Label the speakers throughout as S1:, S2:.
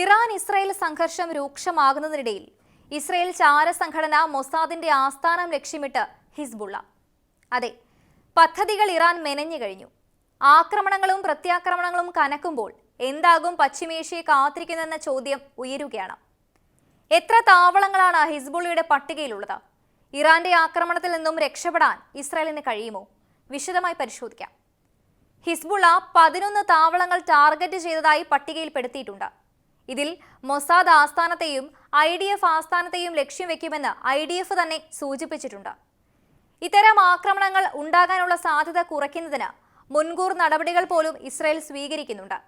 S1: Iran Israel സംഘർഷം രൂക്ഷമാകുന്നതിനിടയിൽ Israel ചാര സംഘടന മൊസാദിന്റെ ആസ്ഥാനം ലക്ഷ്യമിട്ട് ഹിസ്ബുള്ള. അതെ പദ്ധതികൾ ഇറാൻ മെനഞ്ഞു കഴിഞ്ഞു. ആക്രമണങ്ങളും പ്രത്യാക്രമണങ്ങളും കനക്കുമ്പോൾ എന്താകും പശ്ചിമേഷ്യയെ കാത്തിരിക്കുന്നതെന്ന ചോദ്യം ഉയരുകയാണ്. എത്ര താവളങ്ങളാണ് ഹിസ്ബുള്ളയുടെ പട്ടികയിലുള്ളത്? ഇറാന്റെ ആക്രമണത്തിൽ നിന്നും രക്ഷപ്പെടാൻ ഇസ്രായേലിന് കഴിയുമോ? വിശദമായി പരിശോധിക്കാം. ഹിസ്ബുള്ള പതിനൊന്ന് താവളങ്ങൾ ടാർഗറ്റ് ചെയ്തതായി പട്ടികയിൽപ്പെടുത്തിയിട്ടുണ്ട്. ഇതിൽ മൊസാദ് ആസ്ഥാനത്തെയും ഐ ഡി എഫ് ആസ്ഥാനത്തെയും ലക്ഷ്യം വെക്കുമെന്ന് ഐ ഡി എഫ് തന്നെ സൂചിപ്പിച്ചിട്ടുണ്ട്. ഇത്തരം ആക്രമണങ്ങൾ ഉണ്ടാകാനുള്ള സാധ്യത കുറയ്ക്കുന്നതിന് മുൻകൂർ നടപടികൾ പോലും ഇസ്രായേൽ സ്വീകരിക്കുന്നുണ്ട്.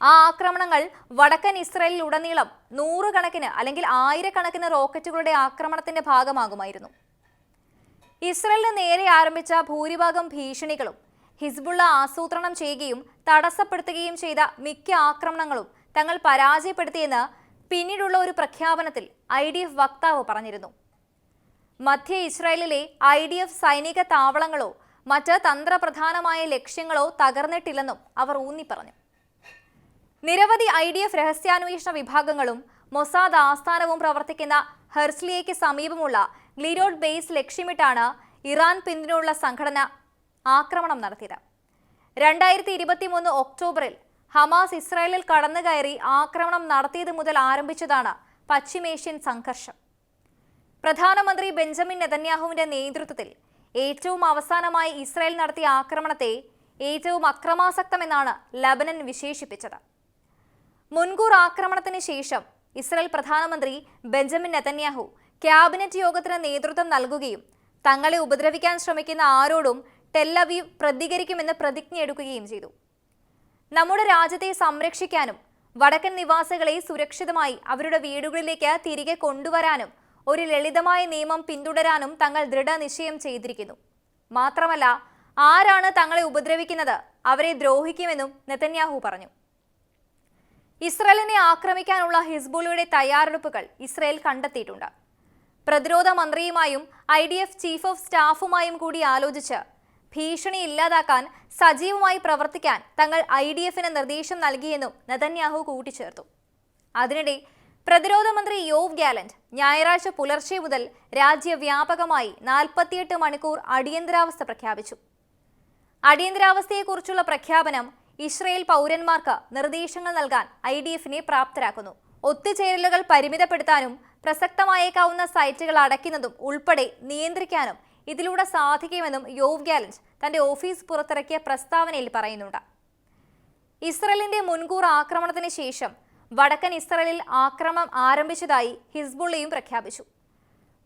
S1: ആ ആക്രമണങ്ങൾ വടക്കൻ ഇസ്രായേലിൽ ഉടനീളം നൂറുകണക്കിന് അല്ലെങ്കിൽ ആയിരക്കണക്കിന് റോക്കറ്റുകളുടെ ആക്രമണത്തിന്റെ ഭാഗമാകുമായിരുന്നു. ഇസ്രയേലിന് നേരെ ആരംഭിച്ച ഭൂരിഭാഗം ഭീഷണികളും ഹിസ്ബുള്ള ആസൂത്രണം ചെയ്യുകയും തടസ്സപ്പെടുത്തുകയും ചെയ്ത മിക്ക ആക്രമണങ്ങളും തങ്ങൾ പരാജയപ്പെടുത്തിയെന്ന് പിന്നീടുള്ള ഒരു പ്രഖ്യാപനത്തിൽ ഐ ഡി എഫ് വക്താവ് പറഞ്ഞിരുന്നു. മധ്യ ഇസ്രായേലിലെ ഐ ഡി എഫ് സൈനിക താവളങ്ങളോ മറ്റ് തന്ത്രപ്രധാനമായ ലക്ഷ്യങ്ങളോ തകർന്നിട്ടില്ലെന്നും അവർ ഊന്നിപ്പറഞ്ഞു. നിരവധി ഐ ഡി എഫ് രഹസ്യാന്വേഷണ വിഭാഗങ്ങളും മൊസാദ് ആസ്ഥാനവും പ്രവർത്തിക്കുന്ന ഹെർസ്ലിയയ്ക്ക് സമീപമുള്ള ഗ്ലിരോഡ് ബേസ് ലക്ഷ്യമിട്ടാണ് ഇറാൻ പിന്തുണയുള്ള സംഘടന ആക്രമണം നടത്തിയത്. രണ്ടായിരത്തി ഇരുപത്തി മൂന്ന് ഒക്ടോബറിൽ ഹമാസ് ഇസ്രായേലിൽ കടന്നുകയറി ആക്രമണം നടത്തിയത് മുതൽ ആരംഭിച്ചതാണ് പശ്ചിമേഷ്യൻ സംഘർഷം. പ്രധാനമന്ത്രി ബെഞ്ചമിൻ നെതന്യാഹുവിന്റെ നേതൃത്വത്തിൽ ഏറ്റവും അവസാനമായി ഇസ്രായേൽ നടത്തിയ ആക്രമണത്തെ ഏറ്റവും അക്രമാസക്തമെന്നാണ് ലബനൻ വിശേഷിപ്പിച്ചത്. മുൻകൂർ ആക്രമണത്തിന് ശേഷം ഇസ്രായേൽ പ്രധാനമന്ത്രി ബെഞ്ചമിൻ നെതന്യാഹു ക്യാബിനറ്റ് യോഗത്തിന് നേതൃത്വം നൽകുകയും തങ്ങളെ ഉപദ്രവിക്കാൻ ശ്രമിക്കുന്ന ആരോടും ടെല്ലവീവ് പ്രതികരിക്കുമെന്ന് പ്രതിജ്ഞയെടുക്കുകയും ചെയ്തു. നമ്മുടെ രാജ്യത്തെ സംരക്ഷിക്കാനും വടക്കൻ നിവാസികളെ സുരക്ഷിതമായി അവരുടെ വീടുകളിലേക്ക് തിരികെ കൊണ്ടുവരാനും ഒരു ലളിതമായ നിയമം പിന്തുടരാനും തങ്ങൾ ദൃഢനിശ്ചയം ചെയ്തിരിക്കുന്നു. മാത്രമല്ല ആരാണ് തങ്ങളെ ഉപദ്രവിക്കുന്നത്? അവരെ ദ്രോഹിക്കുമെന്നും നെതന്യാഹു പറഞ്ഞു. ഇസ്രയേലിനെ ആക്രമിക്കാനുള്ള ഹിസ്ബുള്ളയുടെ തയ്യാറെടുപ്പുകൾ ഇസ്രയേൽ കണ്ടെത്തിയിട്ടുണ്ട്. പ്രതിരോധ മന്ത്രിയുമായും I D F chief of സ്റ്റാഫുമായും കൂടി ആലോചിച്ച് ഭീഷണി ഇല്ലാതാക്കാൻ സജീവമായി പ്രവർത്തിക്കാൻ തങ്ങൾ ഐ ഡി എഫിന് നിർദ്ദേശം നൽകിയെന്നും നതന്യാഹു കൂട്ടിച്ചേർത്തു. അതിനിടെ പ്രതിരോധ മന്ത്രി യോവ് ഗാലന്റ് ഞായറാഴ്ച പുലർച്ചെ മുതൽ രാജ്യവ്യാപകമായി നാൽപ്പത്തിയെട്ട് മണിക്കൂർ അടിയന്തരാവസ്ഥ പ്രഖ്യാപിച്ചു. അടിയന്തരാവസ്ഥയെക്കുറിച്ചുള്ള പ്രഖ്യാപനം ഇസ്രയേൽ പൗരന്മാർക്ക് നിർദ്ദേശങ്ങൾ നൽകാൻ ഐ ഡി എഫിനെ പ്രാപ്തരാക്കുന്നു. ഒത്തുചേരലുകൾ പരിമിതപ്പെടുത്താനും പ്രസക്തമായേക്കാവുന്ന സൈറ്റുകൾ അടയ്ക്കുന്നതും ഉൾപ്പെടെ നിയന്ത്രിക്കാനും ഇതിലൂടെ സാധിക്കുമെന്നും യോവ് ഗാലൻസ് തന്റെ ഓഫീസ് പുറത്തിറക്കിയ പ്രസ്താവനയിൽ പറയുന്നുണ്ട്. ഇസ്രയേലിന്റെ മുൻകൂർ ആക്രമണത്തിന് ശേഷം വടക്കൻ ഇസ്രയേലിൽ ആക്രമണം ആരംഭിച്ചതായി ഹിസ്ബുള്ളയും പ്രഖ്യാപിച്ചു.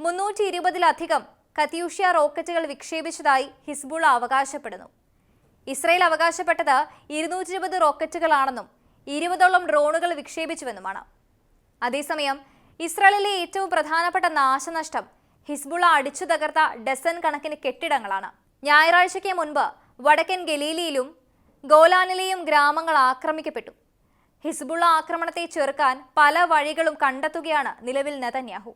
S1: മുന്നൂറ്റി ഇരുപതിലധികം കത്യൂഷ്യ റോക്കറ്റുകൾ വിക്ഷേപിച്ചതായി ഹിസ്ബുള്ള അവകാശപ്പെടുന്നു. ഇസ്രയേൽ അവകാശപ്പെട്ടത് ഇരുന്നൂറ്റി ഇരുപത് റോക്കറ്റുകളാണെന്നും ഇരുപതോളം ഡ്രോണുകൾ വിക്ഷേപിച്ചുവെന്നുമാണ്. അതേസമയം ഇസ്രയേലിലെ ഏറ്റവും പ്രധാനപ്പെട്ട നാശനഷ്ടം ഹിസ്ബുള്ള അടിച്ചു തകർത്ത ഡസൻ കണക്കിന് കെട്ടിടങ്ങളാണ്. ഞായറാഴ്ചയ്ക്ക് മുൻപ് വടക്കൻ ഗലീലിയിലും ഗോലാനിലെയും ഗ്രാമങ്ങൾ ആക്രമിക്കപ്പെട്ടു. ഹിസ്ബുള ആക്രമണത്തെ ചെറുക്കാൻ പല വഴികളും കണ്ടെത്തുകയാണ് നിലവിൽ നെതന്യാഹു.